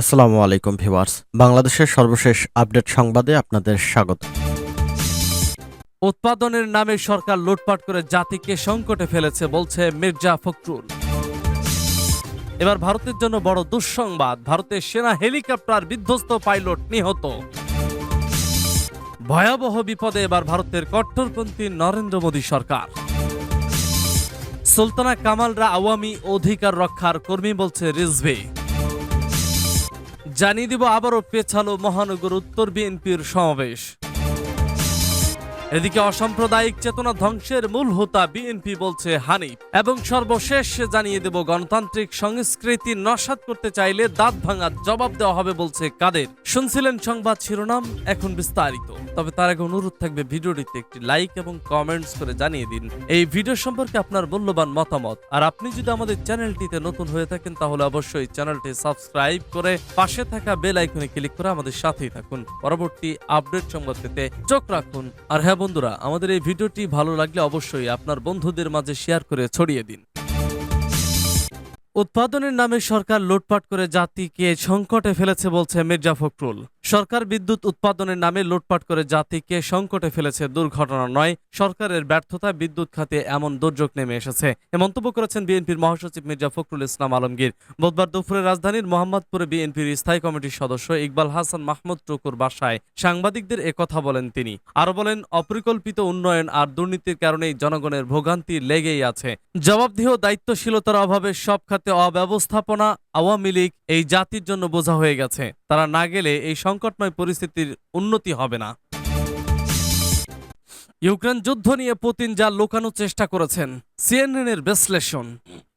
আসসালামু আলাইকুম ভিউয়ার্স। বাংলাদেশের সর্বশেষ আপডেট সংবাদে আপনাদের স্বাগত। উৎপাদনের নামে সরকার লুটপাট করে জাতিকে সংকটে ফেলেছে বলছে মির্জা ফখরুল। এবার ভারতের জন্য বড় দুঃসংবাদ, ভারতের সেনা হেলিকপ্টার বিধ্বস্ত পাইলট নিহত। ভয়াবহ বিপদে এবার ভারতের কট্টরপন্থী নরেন্দ্র মোদী সরকার। সুলতানা কামালরা আওয়ামী অধিকার রক্ষার কর্মী বলছে রিজভি। জানিয়ে দিব আবারও পেছালো মহানগর উত্তর বিএনপির সমাবেশ। এদিকে অসাম্প্রদায়িক চেতনা ধ্বংসের মূল হোতা বিএনপি বলছে হানিফ। এবং সর্বশেষ জানিয়ে দেব, গণতান্ত্রিক সংস্কৃতি নস্বাত করতে চাইলে দাঁত ভাঙার জবাব দেওয়া হবে বলছে কাদের। শুনছিলেন সংবাদ শিরোনাম, এখন বিস্তারিত। তবে তার আগে অনুরোধ থাকবে ভিডিওটিতে একটি লাইক এবং কমেন্টস করে জানিয়ে দিন। এই ভিডিও সম্পর্কে আপনার মূল্যবান মতামত। আর আপনি যদি আমাদের চ্যানেলটিতে নতুন হয়ে থাকেন, তাহলে অবশ্যই চ্যানেলটি সাবস্ক্রাইব করে পাশে থাকা বেল আইকনে ক্লিক করে আমাদের সাথেই থাকুন। পরবর্তী আপডেট সংবাদ পেতে চোখ রাখুন। আর হ্যাঁ বন্ধুরা আমাদের এই ভিডিওটি ভালো লাগলে অবশ্যই আপনার বন্ধুদের মাঝে শেয়ার করে ছড়িয়ে দিন। উৎপাদনের নামে সরকার লুটপাট করে জাতিকে সংকটে ফেলেছে বলছে মির্জা ফখরুল। সরকার বিদ্যুৎ উৎপাদনের নামে লুটপাট করে জাতিকে সংকটে ফেলেছে দুর্ঘটনা নয়, সরকারের ব্যর্থতা বিদ্যুৎ খাতে এমন দুর্যোগ নেমে এসেছে। এ মন্তব্য করেছেন বিএনপির মহাসচিব মির্জা ফখরুল ইসলাম আলমগীর। বুধবার দুপুরে রাজধানীর মোহাম্মদপুরে বিএনপির স্থায়ী কমিটির সদস্য ইকবাল হাসান মাহমুদ টুকুর বাসায় সাংবাদিকদের একথা বলেন তিনি। আরও বলেন, অপরিকল্পিত উন্নয়ন আর দুর্নীতির কারণেই জনগণের ভোগান্তি লেগেই আছে। জবাবদিহ দায়িত্বশীলতার অভাবে সব খাতে অব্যবস্থাপনা আওয়ামী লীগ এই জাতির জন্য বোঝা হয়ে গেছে। তারা না গেলে এই সংকটময় পরিস্থিতির উন্নতি হবে না। ইউক্রেন যুদ্ধ নিয়ে পুতিন যা লুকানোর চেষ্টা করেছেন। সিএনএনের বিশ্লেষণ।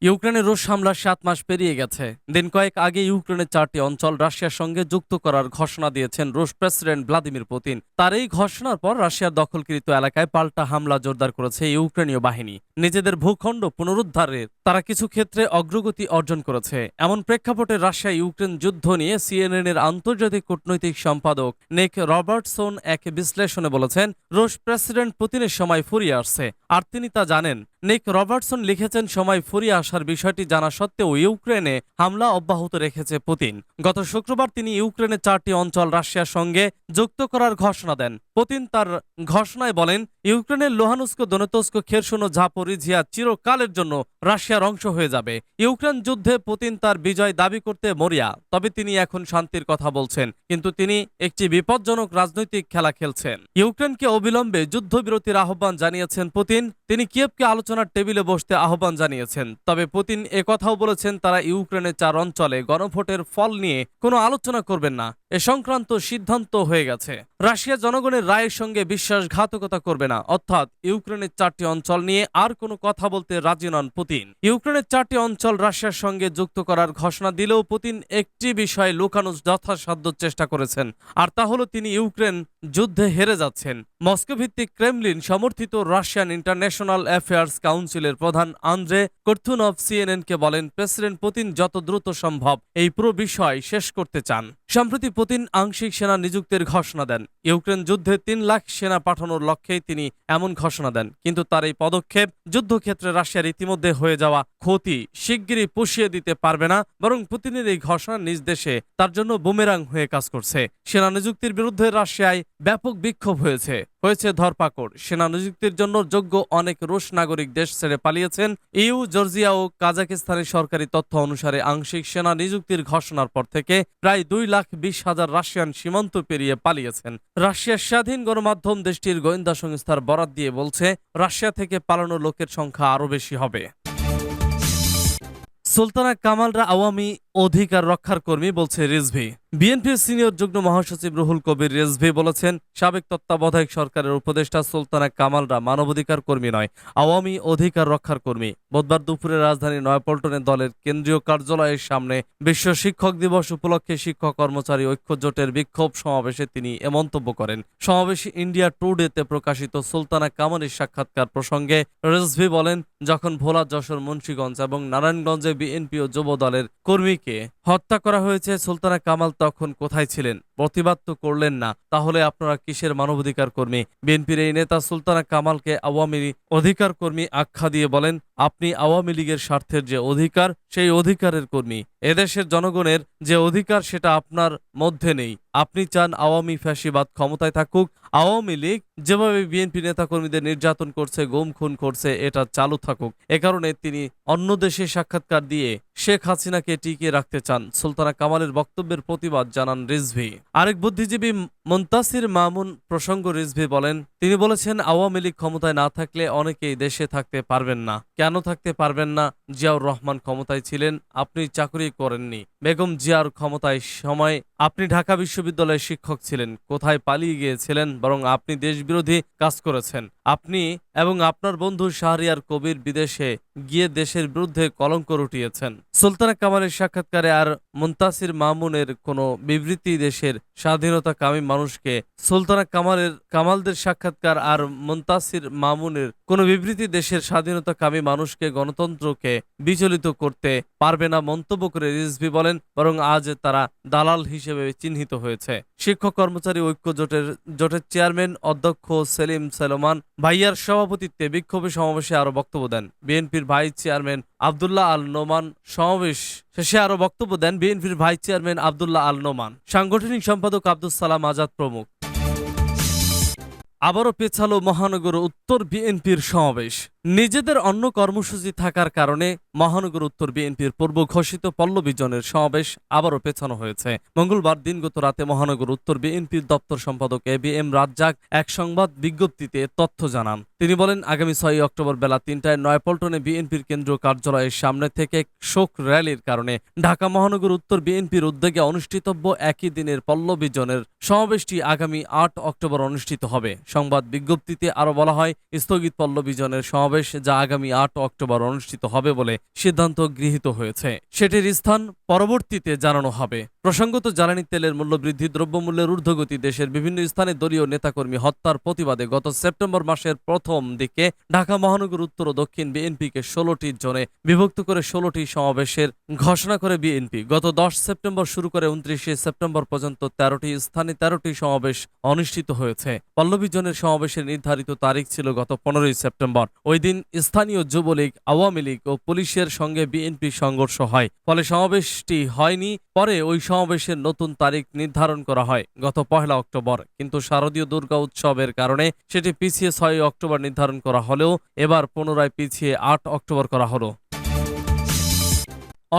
ইউক্রেনের রুশ হামলার সাত মাস পেরিয়ে গেছে। দিন কয়েক আগে ইউক্রেনের চারটি অঞ্চল রাশিয়ার সঙ্গে যুক্ত করার ঘোষণা দিয়েছেন রুশ প্রেসিডেন্ট ভ্লাদিমির পুতিন। তার এই ঘোষণার পর রাশিয়ার দখলকৃত এলাকায় পাল্টা হামলা জোরদার করেছে ইউক্রেনীয় বাহিনী। নিজেদের ভূখণ্ড পুনরুদ্ধারের তারা কিছু ক্ষেত্রে অগ্রগতি অর্জন করেছে। এমন প্রেক্ষাপটে রাশিয়া ইউক্রেন যুদ্ধ নিয়ে সিএনএন এর আন্তর্জাতিক কূটনৈতিক সম্পাদক নেক রবার্টসন এক বিশ্লেষণে বলেছেন, রুশ প্রেসিডেন্ট পুতিনের সময় ফুরিয়ে আসছে। আর তিনি তা জানেন নিক রবার্টসন লিখেছেন, সময় ফুরিয়ে আসার বিষয়টি জানা সত্ত্বেও ইউক্রেনে হামলা অব্যাহত রেখেছে পুতিন। গত শুক্রবার তিনি ইউক্রেনের চারটি অঞ্চল রাশিয়ার সঙ্গে যুক্ত করার ঘোষণা দেন। পুতিন তার ঘোষণায় বলেন, ইউক্রেনের লোহানুস্ক, দনেতস্ক, খেরসুন ও ঝাপরিঝিয়া চিরকালের জন্য রাশিয়ার অংশ হয়ে যাবে। ইউক্রেন যুদ্ধে পুতিন তার বিজয় দাবি করতে মরিয়া। তবে তিনি এখন শান্তির কথা বলছেন, কিন্তু তিনি একটি বিপজ্জনক রাজনৈতিক খেলা খেলছেন। ইউক্রেনকে অবিলম্বে যুদ্ধবিরতির আহ্বান জানিয়েছেন পুতিন। তিনি কিয়েভকে আলোচনার টেবিলে বসতে আহ্বান জানিয়েছেন। তবে পুতিন কথাও বলেছেন, তারা ইউক্রেনের চার অঞ্চলে গণভোটের ফল নিয়ে কোনো আলোচনা করবেন না। এ সংক্রান্ত সিদ্ধান্ত হয়ে গেছে। রাশিয়া জনগণের রায়ের সঙ্গে বিশ্বাসঘাতকতা করবে না। অর্থাৎ ইউক্রেনের চারটি অঞ্চল নিয়ে আর কোনো কথা বলতে রাজি নন পুতিন। ইউক্রেনের চারটি অঞ্চল রাশিয়ার সঙ্গে যুক্ত করার ঘোষণা দিলেও পুতিন একটি বিষয়ে লুকানোর যথাসাধ্য চেষ্টা করেছেন। আর তা হলো তিনি ইউক্রেন যুদ্ধে হেরে যাচ্ছেন। মস্কো ভিত্তিক ক্রেমলিন সমর্থিত রাশিয়ান ইন্টারন্যাশনাল অ্যাফেয়ার্স কাউন্সিলের প্রধান আন্দ্রে কর্থুনভ সিএনএনকে বলেন, প্রেসিডেন্ট পুতিন যত দ্রুত সম্ভব এই পুরো বিষয় শেষ করতে চান। সম্প্রতি পুতিন আংশিক সেনা নিযুক্তির ঘোষণা দেন। ইউক্রেন যুদ্ধে তিন লাখ সেনা পাঠানোর লক্ষ্যেই তিনি এমন ঘোষণা দেন। কিন্তু তার এই পদক্ষেপ যুদ্ধক্ষেত্রে রাশিয়ার ইতিমধ্যে হয়ে যাওয়া ক্ষতি শিগগিরই পুষিয়ে দিতে পারবে না, বরং পুতিনের এই ঘোষণা নিজ দেশে তার জন্য বুমেরাং হয়ে কাজ করছে। সেনা নিযুক্তির বিরুদ্ধে রাশিয়ায় ব্যাপক বিক্ষোভ হয়েছে। হয়েছে ধরপাকড়। সেনা নিযুক্তির জন্য যোগ্য অনেক রুশ নাগরিক দেশ ছেড়ে পালিয়েছেন। ইউ, জর্জিয়া ও কাজাকিস্তানের সরকারি তথ্য অনুসারে আংশিক সেনা নিযুক্তির ঘোষণার পর থেকে প্রায় দুই লাখ বিশ হাজার রাশিয়ান সীমান্ত পেরিয়ে পালিয়েছেন। রাশিয়ার স্বাধীন গণমাধ্যম দেশটির গোয়েন্দা সংস্থার বরাত দিয়ে বলছে, রাশিয়া থেকে পালানো লোকের সংখ্যা আরও বেশি হবে। সুলতানা কামালরা আওয়ামী অধিকার রক্ষার কর্মী বলছে রিজভি। বিএনপির সিনিয়র যুগ্ম মহাসচিব রুহুল কবির রিজভি বলেছেন, সাবেক তত্ত্বাবধায়ক সরকারের উপদেষ্টা সুলতানা কামালরা মানবাধিকার কর্মী নয়, আওয়ামী অধিকার রক্ষার কর্মী। বুধবার দুপুরে রাজধানী নয়াপল্টনে দলের কেন্দ্রীয় কার্যালয়ের সামনে বিশ্ব শিক্ষক দিবস উপলক্ষে শিক্ষক কর্মচারী ঐক্য জোটের বিক্ষোভ সমাবেশে তিনি এ মন্তব্য করেন। সমাবেশে ইন্ডিয়া টুডেতে প্রকাশিত সুলতানা কামালের সাক্ষাৎকার প্রসঙ্গে রেজভি বলেন, যখন ভোলা যশোর মুন্সীগঞ্জ এবং নারায়ণগঞ্জে বিএনপি ও যুব দলের porque হত্যা করা হয়েছে সুলতানা কামাল তখন কোথায় ছিলেন? প্রতিবাদ তো করলেন না। তাহলে আপনারা কিসের মানবাধিকার কর্মী? বিএনপির এই নেতা সুলতানা কামালকে আওয়ামী অধিকার কর্মী আখ্যা দিয়ে বলেন, আপনি আওয়ামী লীগের স্বার্থের যে অধিকার, সেই অধিকারের কর্মী। এদেশের জনগণের যে অধিকার, সেটা আপনার মধ্যে নেই। আপনি চান আওয়ামী ফ্যাসিবাদ ক্ষমতায় থাকুক। আওয়ামী লীগ যেভাবে বিএনপি নেতাকর্মীদের নির্যাতন করছে, গুম খুন করছে, এটা চালু থাকুক। এ কারণে তিনি অন্য দেশে সাক্ষাৎকার দিয়ে শেখ হাসিনাকে টিকিয়ে রাখতে চান। সুলতানা কামালের বক্তব্যের প্রতিবাদ জানান রিজভি। আরেক বুদ্ধিজীবী মন্তাসির মামুন প্রসঙ্গ রিজভি বলেন, তিনি বলেছেন, আওয়ামী লীগ ক্ষমতায় না থাকলে অনেকেই দেশে থাকতে পারবেন না। কেন থাকতে পারবেন না? জিয়াউর রহমান ক্ষমতায় ছিলেন, আপনি চাকরি করেননি। বেগম জিয়ার ক্ষমতায় সময় আপনি ঢাকা বিশ্ববিদ্যালয়ের শিক্ষক ছিলেন, কোথায় পালিয়ে গিয়েছিলেন, বরং আপনি দেশবিরোধী কাজ করেছেন। আপনি এবং আপনার বন্ধু শাহরিয়ার কবির বিদেশে গিয়ে দেশের বিরুদ্ধে কলঙ্ক রটিয়েছেন। সুলতানা কামালের সাক্ষাৎকারে আর মুন্তাসির মামুনের কোনো বিবৃতি দেশের স্বাধীনতাকামী মানুষকে, সুলতানা কামালের, কামালদের সাক্ষাৎকার আর মুন্তাসির মামুনের কোনো বিবৃতি দেশের স্বাধীনতাকামী মানুষকে, গণতন্ত্রকে বিচলিত করতে পারবে না মন্তব্য করে রিজভি বলেন, বরং আজ তারা দালাল হিসেবে চিহ্নিত হয়েছে। শিক্ষক কর্মচারী ঐক্য জোটের জোটের চেয়ারম্যান অধ্যক্ষ সেলিম সেলমান ভাইয়ার সভাপতিত্বে বিক্ষোভে সমাবেশে আরও বক্তব্য দেন। বিএনপির ভাইস চেয়ারম্যান আবদুল্লাহ আল নোমান সমাবেশ শেষে আরও বক্তব্য দেন বিএনপির ভাইস চেয়ারম্যান আবদুল্লাহ আল নোমান। সাংগঠনিক সম্পাদক আব্দুল সালাম আজাদ প্রমুখ। আবারও পেছালো মহানগর উত্তর বিএনপির সমাবেশ। নিজেদের অন্য কর্মসূচি থাকার কারণে মহানগর উত্তর বিএনপির পূর্ব ঘোষিত পল্লবীজনের সমাবেশ আবারও পেছানো হয়েছে। মঙ্গলবার দিনগত রাতে মহানগর উত্তর বিএনপির দপ্তর সম্পাদক এ বি এম রাজ্জাক এক সংবাদ বিজ্ঞপ্তিতে তথ্য জানান। তিনি বলেন, আগামী ছয়ই অক্টোবর বেলা তিনটায় নয়াপল্টনে বিএনপির কেন্দ্রীয় কার্যালয়ের সামনে থেকে শোক র্যালির কারণে ঢাকা মহানগর উত্তর বিএনপির উদ্যোগে অনুষ্ঠিতব্য একই দিনের পল্লবীজনের সমাবেশটি আগামী আট অক্টোবর অনুষ্ঠিত হবে। সংবাদ বিজ্ঞপ্তিতে আরও বলা হয়, স্থগিত পল্লবীজনের সমাবেশ যা আগামী আট অক্টোবর অনুষ্ঠিত হবে বলে সিদ্ধান্ত গৃহীত হয়েছে। সেটির স্থান পরবর্তীতে জানানো হবে। প্রসঙ্গত জ্বালানি তেলের মূল্যবৃদ্ধি, দ্রব্যমূল্যের ঊর্ধ্বগতি, দেশের বিভিন্ন স্থানে দলীয় নেতাকর্মী হত্যার প্রতিবাদে গত সেপ্টেম্বর মাসের প্রথম দিকে ঢাকা মহানগর, উত্তর ও দক্ষিণ বিএনপিকে ষোলোটি জোনে বিভক্ত করে ষোলোটি সমাবেশের ঘোষণা করে বিএনপি। গত দশ সেপ্টেম্বর শুরু করে উনত্রিশে সেপ্টেম্বর পর্যন্ত তেরোটি স্থানে তেরোটি সমাবেশ অনুষ্ঠিত হয়েছে। পল্লবী জনের সমাবেশের নির্ধারিত তারিখ ছিল গত পনেরোই সেপ্টেম্বর। ওই দিন স্থানীয় যুবলীগ, আওয়ামী লীগ ও পুলিশের সঙ্গে বিএনপি সংঘর্ষ হয়। ফলে সমাবেশটি হয়নি, পরে ওই সমাবেশের নতুন তারিখ নির্ধারণ করা হয়, গত পহেলা অক্টোবর। কিন্তু শারদীয় দুর্গা উৎসবের কারণে সেটি পিছিয়ে ছয় অক্টোবর নির্ধারণ করা হলেও এবার পুনরায় পিছিয়ে আট অক্টোবর করা হলো।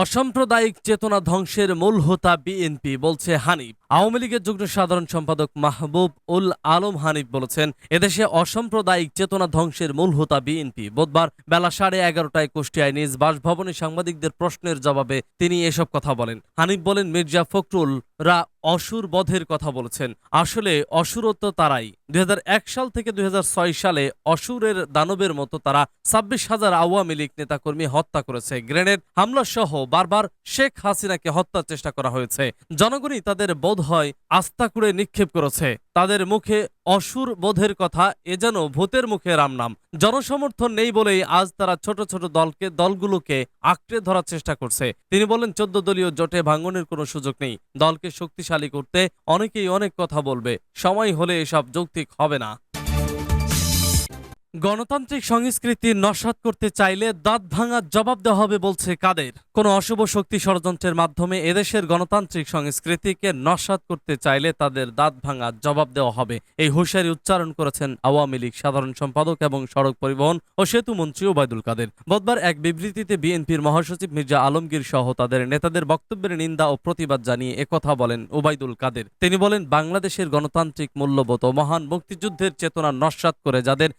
অসাম্প্রদায়িক চেতনা ধ্বংসের মূল হোতা বিএনপি বলছে হানিফ। আওয়ামী লীগের যুগ্ম সাধারণ সম্পাদক মাহবুব উল আলম হানিফ বলেছেন, এদেশে অসাম্প্রদায়িক চেতনা ধ্বংসের মূল হোতা বিএনপি। বুধবার বেলা সাড়ে এগারোটায় কুষ্টিয়ায় নিজ বাসভবনে সাংবাদিকদের প্রশ্নের জবাবে তিনি এসব কথা বলেন। হানিফ বলেন, মির্জা ফখরুল রা অসুর বধের কথা বলেছেন। আসলে অসুরত্ব তারাই। দুই হাজার এক সাল থেকে দুই হাজার ছয় সালে অসুরের দানবের মতো তারা ছাব্বিশ হাজার আওয়ামী লীগ নেতাকর্মী হত্যা করেছে। গ্রেনেড হামলা সহ বারবার শেখ হাসিনাকে হত্যার চেষ্টা করা হয়েছে। জনগণই তাদের বোধ হয় আস্থা করে নিক্ষেপ করেছে। তাদের মুখে অসুর বোধের কথা, এ যেন ভূতের মুখে রামনাম। জনসমর্থন নেই বলেই আজ তারা ছোট ছোট দলকে, দলগুলোকে আঁকড়ে ধরার চেষ্টা করছে। তিনি বলেন, চোদ্দ দলীয় জোটে ভাঙনের কোনো সুযোগ নেই। দলকে শক্তিশালী করতে অনেকেই অনেক কথা বলবে। সময় হলে এসব যৌক্তিক হবে না। গণতান্ত্রিক সংস্কৃতি নস্বাত করতে চাইলে দাঁত ভাঙার জবাব দেওয়া হবে বলছে কাদের। কোন অশুভ শক্তি ষড়যন্ত্রের মাধ্যমে এদেশের গণতান্ত্রিক সংস্কৃতিকে নস্বাত করতে চাইলে তাদের দাঁত ভাঙার জবাব দেওয়া হবে। এই হুঁশিয়ারি উচ্চারণ করেছেন আওয়ামী লীগ সাধারণ সম্পাদক এবং সড়ক পরিবহন ও সেতু মন্ত্রী ওবায়দুল কাদের। বুধবার এক বিবৃতিতে বিএনপির মহাসচিব মির্জা আলমগীর সহ তাদের নেতাদের বক্তব্যের নিন্দা ও প্রতিবাদ জানিয়ে একথা বলেন ওবায়দুল কাদের। তিনি বলেন, বাংলাদেশের গণতান্ত্রিক মূল্যবোধ ও মহান মুক্তিযুদ্ধের চেতনা নস্বাত করে যাদের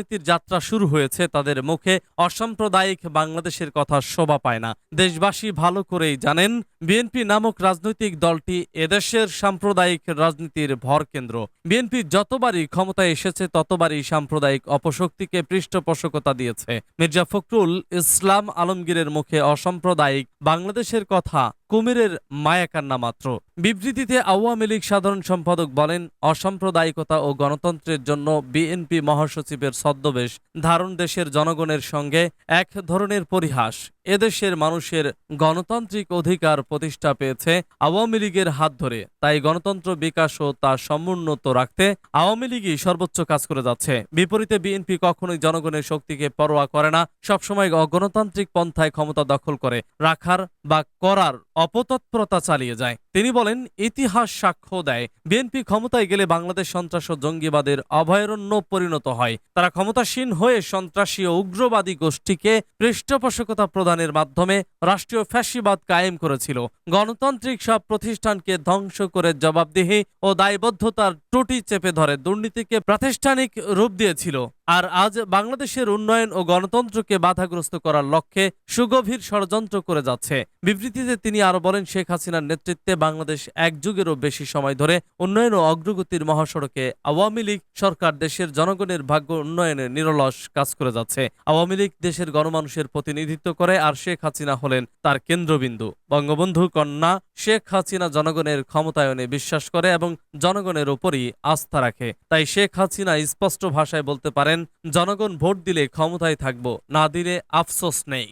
রাজনীতির যাত্রা শুরু হয়েছে, তাদের মুখে অসাম্প্রদায়িক বাংলাদেশের কথা শোভা পায় না। দেশবাসী ভালো করেই জানেন বিএনপি নামক রাজনৈতিক দলটি এদেশের সাম্প্রদায়িক রাজনীতির ভর কেন্দ্র। বিএনপি যতবারই ক্ষমতায় এসেছে, ততবারই সাম্প্রদায়িক অপশক্তিকে পৃষ্ঠপোষকতা দিয়েছে। মির্জা ফখরুল ইসলাম আলমগীরের মুখে অসাম্প্রদায়িক বাংলাদেশের কথা কুমিরের মায়াকান্না মাত্র। বিবৃতিতে আওয়ামী লীগ সাধারণ সম্পাদক বলেন, অসাম্প্রদায়িকতা ও গণতন্ত্রের জন্য বিএনপি মহাসচিবের ছদ্মবেশ ধারণ দেশের জনগণের সঙ্গে এক ধরনের পরিহাস। এদেশের মানুষের গণতান্ত্রিক অধিকার প্রতিষ্ঠা পেয়েছে আওয়ামী লীগের হাত ধরে। তাই গণতন্ত্র বিকাশ ও তা সমুন্নত রাখতে আওয়ামী লীগই সর্বোচ্চ কাজ করে যাচ্ছে। বিপরীতে বিএনপি কখনোই জনগণের শক্তিকে পরোয়া করে না, সবসময় অগণতান্ত্রিক পন্থায় ক্ষমতা দখল করে রাখার বা করার অপতৎপরতা চালিয়ে যায়। তিনি বলেন, ইতিহাস সাক্ষ্য দেয়, বিএনপি ক্ষমতায় গেলে বাংলাদেশ সন্ত্রাস ও জঙ্গিবাদের অভয়ারণ্য পরিণত হয়। তারা ক্ষমতাসীন হয়ে সন্ত্রাসী ও উগ্রবাদী গোষ্ঠীকে পৃষ্ঠপোষকতা প্রদানের মাধ্যমে রাষ্ট্রীয় ফ্যাসিবাদ কায়েম করেছিল। গণতান্ত্রিক সব প্রতিষ্ঠানকে ধ্বংস করে জবাবদিহি ও দায়বদ্ধতার টুটি চেপে ধরে দুর্নীতিকে প্রাতিষ্ঠানিক রূপ দিয়েছিল। আর আজ বাংলাদেশের উন্নয়ন ও গণতন্ত্রকে বাধাগ্রস্ত করার লক্ষ্যে সুগভীর ষড়যন্ত্র করে যাচ্ছে। বিবৃতিতে তিনি আরও বলেন, শেখ হাসিনার নেতৃত্বে বাংলাদেশ এক যুগেরও বেশি সময় ধরে উন্নয়ন ও অগ্রগতির মহাসড়কে আওয়ামী লীগ সরকার দেশের জনগণের ভাগ্য উন্নয়নে নিরলস কাজ করে যাচ্ছে। আওয়ামী লীগ দেশের গণমানুষের প্রতিনিধিত্ব করে আর শেখ হাসিনা হলেন তার কেন্দ্রবিন্দু। বঙ্গবন্ধু কন্যা শেখ হাসিনা জনগণের ক্ষমতায়নে বিশ্বাস করে এবং জনগণের উপরই আস্থা রাখে। তাই শেখ হাসিনা স্পষ্ট ভাষায় বলতে পারেন জনগণ ভোট দিলে ক্ষমতায় থাকব না দিলে আফসোস নেই।